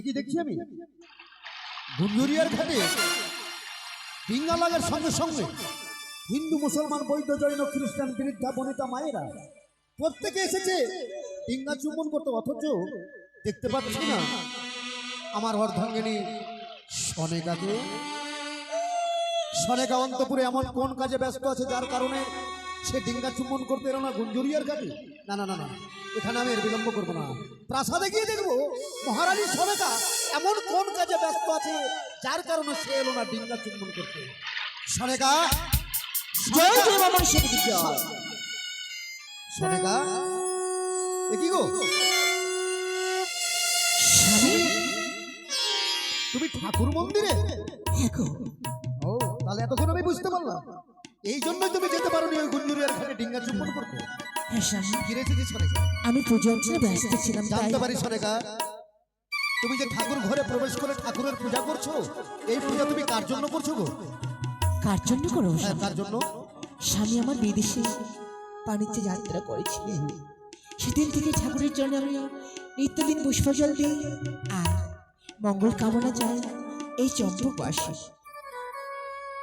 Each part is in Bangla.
এ কি দেখছি আমি? গুঞ্জুরিয়ার ঘাটে ডিঙ্গা লাগার সঙ্গে সঙ্গে হিন্দু মুসলমান বৈদ্য জৈন খ্রিস্টান বৃদ্ধা বনিতা মায়েরা প্রত্যেকে এসেছে ডিঙ্গা চুম্বন করতে, অথচ দেখতে পাচ্ছি না। আমার অর্ধাঙ্গিনী সনেকাকে সনেকা অন্তপুরে এমন কোন কাজে ব্যস্ত আছে যার কারণে সে ডিঙ্গা চুম্বন করতে এলো না গুঞ্জুরিয়ার ঘাটে না না না না এখানে আমি এর বিলম্ব করব না। প্রাসাদে গিয়ে দেখব মহারানী সনেকা এমন কোন কাজে ব্যস্ত আছে যার কারণে সে এলো না ডিঙ্গা চুম্বন করতে। এ কি গো? তুমি ঠাকুর মন্দিরে? ও তাহলে এতক্ষণ আমি বুঝতে পারলাম। এই জন্যই তুমি যেতে পারোনি ওই গুঞ্জুরিয়ার ঘাটে ডিঙ্গা চুম্বন করতে। হ্যাঁ স্বামী কি রেখেছি সনেকা আমি পুজো অর্চনে ব্যস্ত ছিলাম জানতে পারি সনেকা তুমি যে ঠাকুর ঘরে প্রবেশ করে ঠাকুরের পূজা করছ এই পূজা তুমি কার জন্য করছ গো? কার জন্য করো হ্যাঁ কার জন্য? স্বামী আমার বিদেশে বাণিজ্যে যাত্রা করেছিলেন। সেদিন থেকে ঠাকুরের জন্য আমি নিত্যদিন পুষ্পজল দিই আর মঙ্গল কামনা চাই এই চম্পকবাসী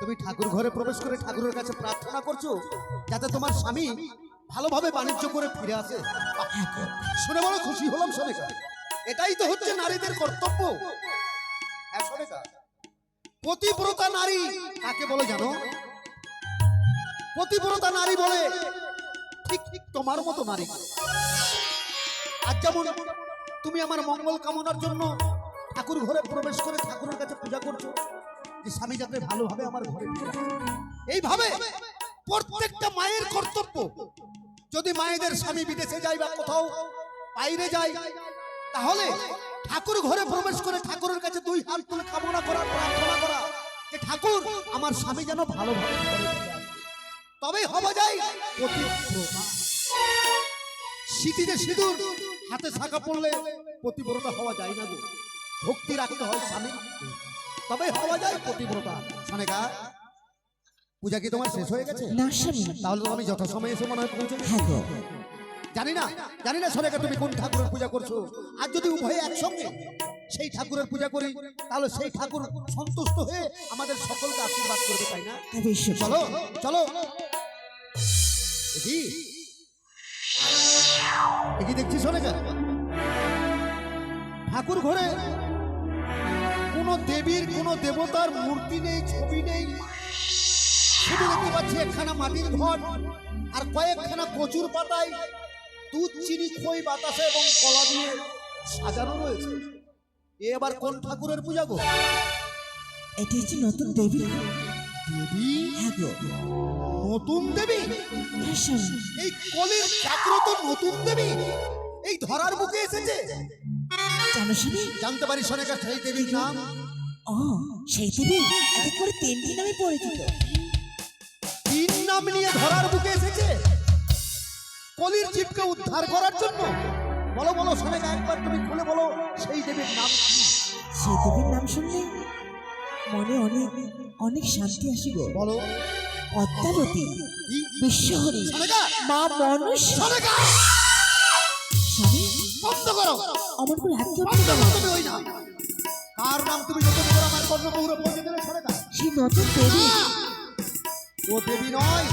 তুমি ঠাকুর ঘরে প্রবেশ করে ঠাকুরের কাছে প্রার্থনা করছ যাতে তোমার স্বামী ভালোভাবে বাণিজ্য করে ফিরে আসে। হ্যাঁ শুনে বড় খুশি হলাম সনেকা। এটাই তো হচ্ছে নারীদের কর্তব্য। হ্যাঁ সনেকা। পতিব্রতা নারী কাকে বলে জানো? পতিব্রতা নারী বলে ঠিক ঠিক তোমার মতো নারী। আজ যেমন তুমি আমার মঙ্গল কামনার জন্য ঠাকুর ঘরে প্রবেশ করে ঠাকুরের কাছে পূজা করছ যে স্বামী যাতে ভালোভাবে আমার ঘরে এইভাবে প্রত্যেকটা মায়ের কর্তব্য। যদি মায়েদের স্বামী বিদেশে যায় বা কোথাও বাইরে যায়, তাহলে ঠাকুর ঘরে প্রবেশ করে ঠাকুরের কাছে দুই হাত তুলে কামনা করা, প্রার্থনা করা যে, ঠাকুর, আমার স্বামী যেন ভালোভাবে তবেই হওয়া যায় স্মৃতিতে সিঁদুর, হাতে শাখা পড়লে পতিব্রতা হওয়া যায় না গো। ভক্তি রাখতে হয় স্বামী তবে হওয়া যায় পতিব্রতা শোনেগা পূজা কি তোমার শেষ হয়ে গেছে? না স্বামী। তাহলে তো আমি যথাসময়ে এসে মনে হয় পৌঁছে হ্যাঁ গো। জানি না জানি না সোনেকা তুমি কোন ঠাকুরের পূজা করছ। আর যদি উভয়ে একসঙ্গে সেই ঠাকুরের পূজা করি তাহলে সেই ঠাকুর সন্তুষ্ট হয়ে আমাদের সকলকে আশীর্বাদ করবে তাই না? চলো চলো। দেখি দেখি দেখছি সোনেকা। ঠাকুর ঘরে কোন দেবীর কোনো দেবতার মূর্তি নেই ছবি নেই। শুধু দেখতে পাচ্ছি একখানা মাটির ঘর আর কয়েকখানা কচুর পাতায় দুধ চিনি খই বাতাসে এবং কলা দিয়ে সাজানো রয়েছে। এ এবার কোন ঠাকুরের পূজা গো? এটি হচ্ছে নতুন দেবী। দেবী? হ্যাঁ গো। নতুন দেবী? হ্যাঁ এই কলির জাগ্রত নতুন দেবী। এই ধরার বুকে এসেছে। জানো স্বামী? জানতে পারি সনেকা সেই দেবীর নাম? ও সেই দেবী? এক করে তিনটি নামে পরিচিত। তিন নাম নিয়ে ধরার বুকে এসেছে। কলির জীবকে উদ্ধার করার জন্য। বলো বলো সনেকা একবার তুমি খুলে বলো সেই দেবীর নাম সেই দেবীর নাম শুনলে মনে অনেক অনেক শান্তি আসি গো বলো। পদ্মাবতী? বিশ্বহরী মা মনুষ স্বামী করো। করে হাত করো তুমি ওই কার নাম তুমি নতুন করে আমার কর্ণমুহুরে পৌঁছে দেবে সনেকা সেই নতুন দেবী। ও দেবী নয়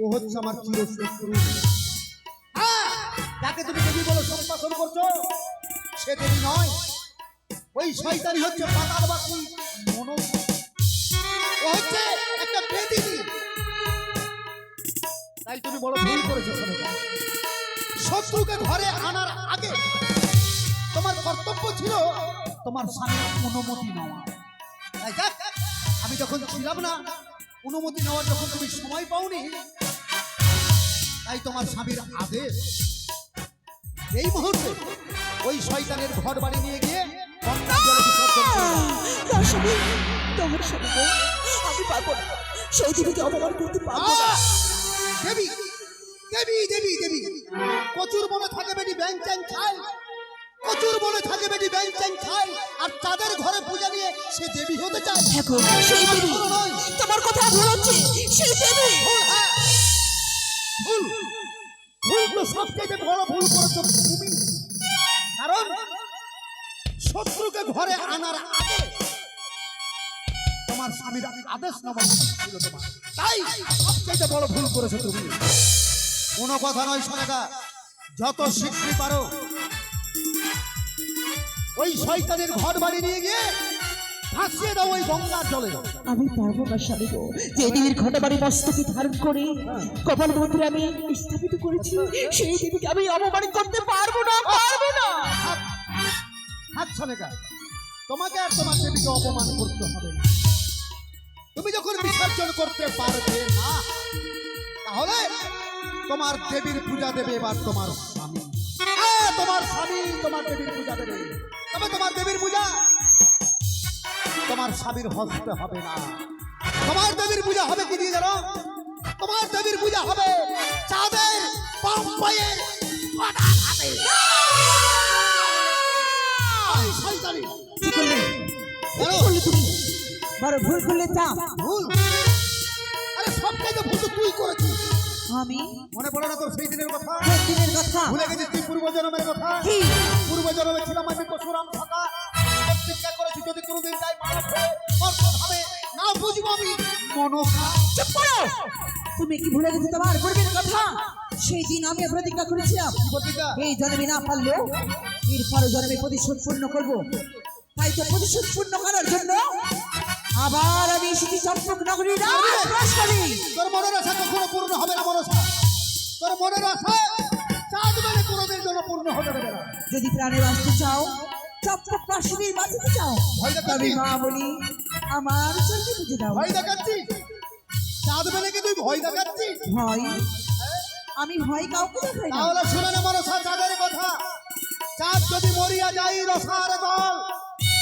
ও হচ্ছে আমার চিরশত্রু। হ্যাঁ, যাকে তুমি দেবী বলে সম্ভাষণ করছ সে দেবী নয়। ওই শয়তানি হচ্ছে পাতাল বাকি মনো। ও হচ্ছে একটা বেদিনী। তাই তুমি বড় ভুল করেছ। শত্রুকে ঘরে আনার আগে তোমার কর্তব্য ছিল তোমার স্বামীর অনুমতি নেওয়া। তাই যাক, আমি যখন ছিলাম না অনুমতি নেওয়ার যখন তুমি সময় পাওনি তাই তোমার স্বামীর আদেশ। এই মুহূর্তে ওই শয়তানের ঘর বাড়ি নিয়ে গিয়ে তোমার আমি পারব না। অপমান করতে পারব না। দেবী দেবী দেবী দেবী কচুর বনে থাকে বেটি ব্যাং চ্যাং খায়। কচুর বনে থাকে বেটি ব্যাং চ্যাং খায়। আর তাদের ঘরে পূজা নিয়ে সে দেবী হতে চায়। দেখো সেই দেবী তোমার কথা ভুল হচ্ছে। সেই দেবী। ভুল হ্যাঁ। ভুল। ভুল তো সবচেয়ে বড় ভুল করেছ তুমি। কারণ শত্রুকে ঘরে আনার আগে তোমার স্বামীর আদেশ নেওয়া ছিল তোমার। তাই সবচেয়ে বড় ভুল করেছ তুমি। কোনো কথা নয় সোনাদা যত শিগগির পারো। ওই শয়তানের ঘর বাড়ি নিয়ে গিয়ে ভাসিয়ে দাও ওই গঙ্গার জলে। আমি পারব না স্বামী গো যে দেবীর ঘটা বাড়ি মস্তকে ধারণ করে কপাল মন্দিরে আমি স্থাপিত করেছি সেই দেবীকে আমি অপমানিত করতে পারব না পারব না। হাত ছনেকা তোমাকে আর তোমার দেবীকে অপমান করতে হবে না। তুমি যখন বিসর্জন করতে পারবে না তোমার দেবীর পূজা দেবে এবার তোমার স্বামী। হ্যাঁ, তোমার স্বামী তোমার দেবীর পূজা দেবে। তবে তোমার দেবীর পূজা তোমার স্বামীর হস্তে হবে না। তোমার দেবীর পূজা হবে কি দিয়ে জানো? তোমার দেবীর পূজা হবে চাঁদের পাম্পাইয়ের পাটার হাতে। এই শয়তানি। কি করলে? বলো। কি করলে তুমি? বড় ভুল করলে তা ভুল? আরে সব কাজে ভুল তুই করেছিস। আমি মনে পড়ে না তোর সেই দিনের কথা? কোন দিনের কথা। ভুলে গেছিস তুই পূর্ব জন্মের কথা? কি? পূর্ব জন্মে ছিলাম আমি পশুরাম থাকা প্রতিজ্ঞা করেছি যদি কোনোদিন যাই হয়ে না বুঝব আমি। মনসা চুপ করো! তুমি কি ভুলে গেছো তোমার পূর্বের কথা? সেই দিন আমি প্রতিজ্ঞা করেছিলাম এই জন্মে না পারলেও এর পরে জন্মে প্রতিশোধ পূর্ণ করব। তাই তো প্রতিশোধ পূর্ণ করার জন্য আবার আমি এসেছি চম্পক নগরী রাজ করি তোর মনের আশা কখনো পূর্ণ হবে না মনসা তোর মনের আশা চাঁদ মেলে কোনোদিন জন্য পূর্ণ হতে দেবে না। যদি প্রাণে বাঁচতে চাও চম্পক প্রাসাদে বাঁচতে চাও ভয় তবে মা বলি আমার চলতে বুঝে দাও। ভয় দেখাচ্ছিস চাঁদ মেলে কি তুই ভয় দেখাচ্ছিস ভয়? আমি ভয় কাউকে দেখাই না। তাহলে শুনে না মনসা চাঁদের কথা। চাঁদ যদি মরিয়া যাই রসার দল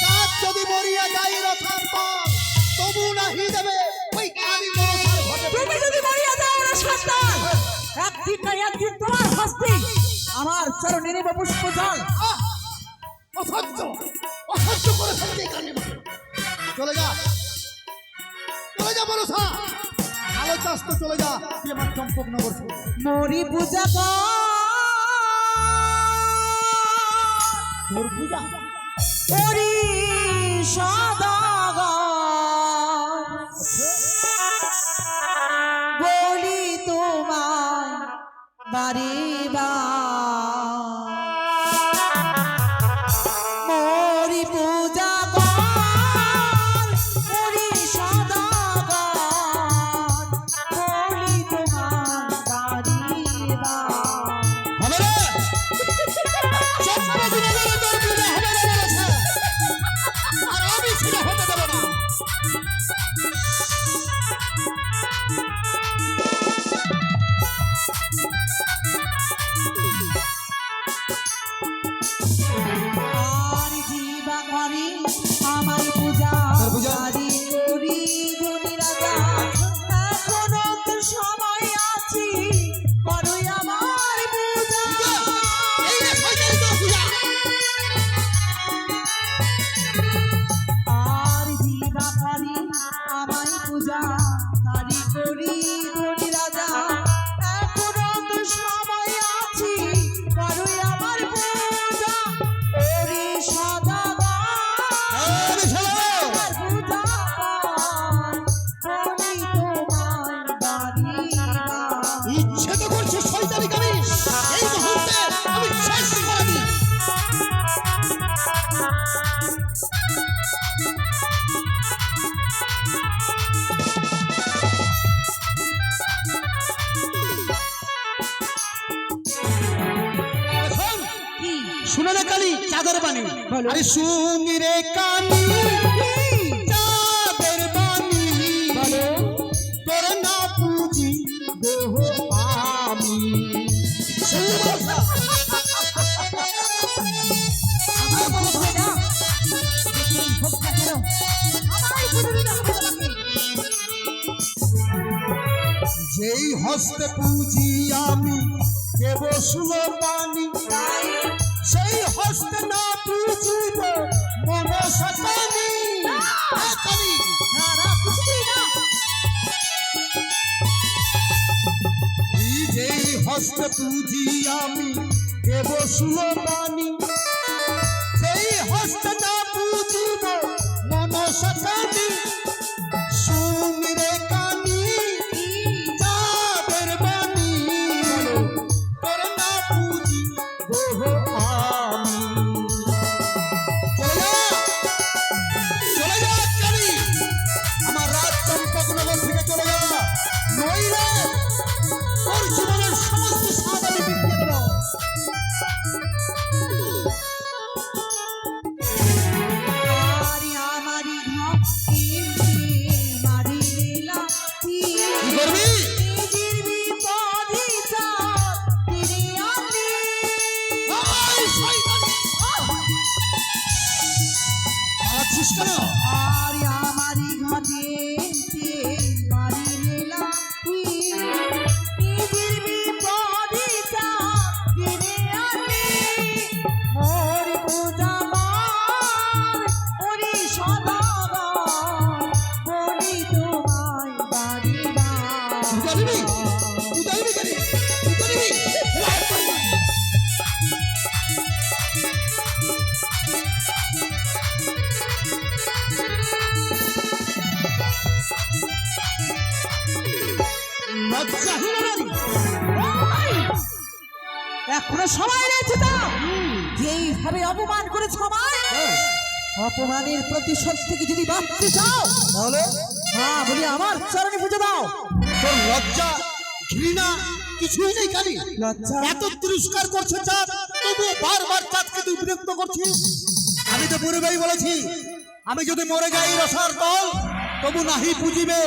চাঁদ যদি মরিয়া যাই রসার দল তবু নাহি দেবে ওই কালী মনসার ঘটে তুমি যদি মরিয়া যাও না সন্তান একদিন না একদিন তোমার হস্তে আমার চরণে নেব পুষ্প জল। অসহ্য অসহ্য করে ফেলতে কালী চলে যা। চলে যা মনসা আলো চাষ তো চলে যা। তুই আমার চম্পক নগর মরি পূজা তোর পূজা। করি সদাগর body. শুনে রে কালি চাঁদের বাণী। আরে শুনি রে কালি চাঁদের বাণী। তোর না পুজি দেহ আমি না যেই হস্তে পুজি আমি দেব সুলো পানি সেই হস্তে না পুজিব মন সতানি কালি না না কিছুতেই না। যেই হস্তে পুজি আমি এখনও সময় রয়েছে তো যেইভাবে অপমান করেছ আমায় অপমানের প্রতিশোধ থেকে যদি বাঁচতে চাও তাহলে? হ্যাঁ বলি আমার চরণে পুজো দাও। তোর লজ্জা ঘৃণা কিছুই নেই কালি এত তিরস্কার করছে চাঁদ। তবুও বারবার চাঁদকে তুই বিরক্ত করছিস। আমি তো পূর্বেই বলেছি আমি যদি মরে যাই রসার দল তবু নাহি পুজিবে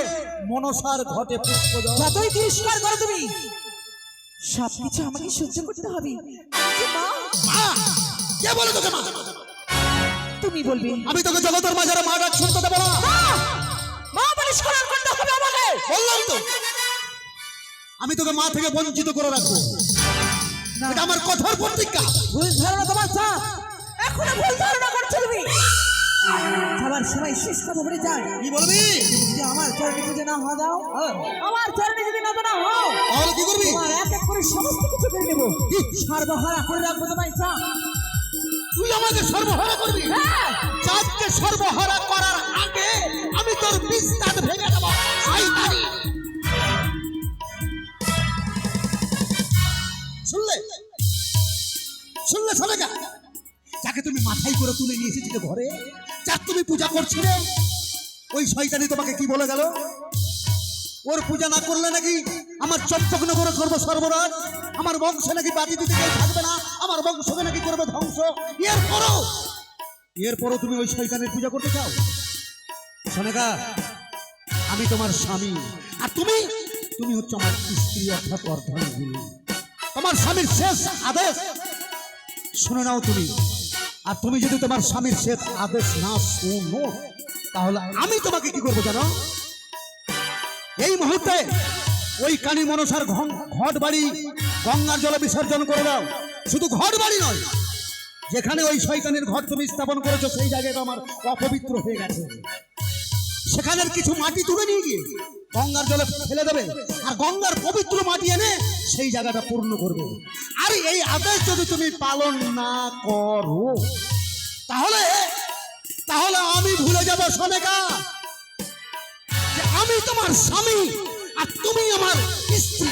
মনসার ঘটে পুষ্প। যতই তিরস্কার করো তুমি সবকিছু আমাকে সহ্য করতে হবে। মা, মা কে বলে তোকে মা? তুমি বলবে। আমি তোকে জগতের মাঝারে মা ডাক শুনতে দেবো না। মা, স্মরণ করতে হবে আমাকে। বললাম তো আমি তোকে মা থেকে বঞ্চিত করে রাখব। এটা আমার কঠোর প্রতিজ্ঞা। ভুল ধারণা তোমার এখনও ভুল ধারণা করছ তুমি। সবার সবাই শেষ কথা বলে যায়। কি বলবি? যদি আমার চরণে পুজো না হওয়া দাও আমার চরণে যদি না না হও তাহলে কি করবি? তোমার এক এক করে সমস্ত কিছু করে নেব। সর্বহারা করে রাখব তোমায় চা। তুই আমাকে সর্বহারা করবি? হ্যাঁ। চাঁদকে সর্বহারা করার আগে আমি তোর বিস্তার ভেঙে দেব। শয়তানি। শুনলে? শুনলে শোনেগা যাকে তুমি মাথায় করে তুলে নিয়ে এসেছিলে ঘরে যার তুমি পূজা করছিলে ওই শয়তানি তোমাকে কি বলে গেল? ওর পূজা না করলে নাকি আমার চম্পকনগরে করব সর্বরাজ? আমার বংশে নাকি বাজি দিতে কেউ থাকবে না? আমার বংশকে নাকি করবে ধ্বংস? এরপরও এরপরও তুমি ওই শয়তানের পূজা করতে চাও? সোনেকা আমি তোমার স্বামী। আর তুমি? তুমি হচ্ছে আমার স্ত্রী অর্থাৎ অর্ধাঙ্গিনী। তোমার স্বামীর শেষ আদেশ? শুনে নাও তুমি। আর তুমি যদি তোমার স্বামীর শেষ আদেশ না শুনো, তাহলে আমি তোমাকে কি করব জানো? এই মুহূর্তে ওই কানী মনসার ঘট বাড়ি গঙ্গার জলে বিসর্জন করে দাও। শুধু ঘট বাড়ি নয়, যেখানে ওই শয়তানের ঘর তুমি স্থাপন করেছ, সেই জায়গাটা আমার অপবিত্র হয়ে গেছে। সেখানের কিছু মাটি তুলে নিয়ে গিয়ে গঙ্গার জলে ফেলে দেবে আর গঙ্গার পবিত্র মাটি এনে সেই জায়গাটা পূর্ণ করবে। আর এই আদেশ যদি তুমি পালন না করো, তাহলে তাহলে আমি ভুলে যাব সনেকা আমি তোমার স্বামী আর তুমি আমার স্ত্রী।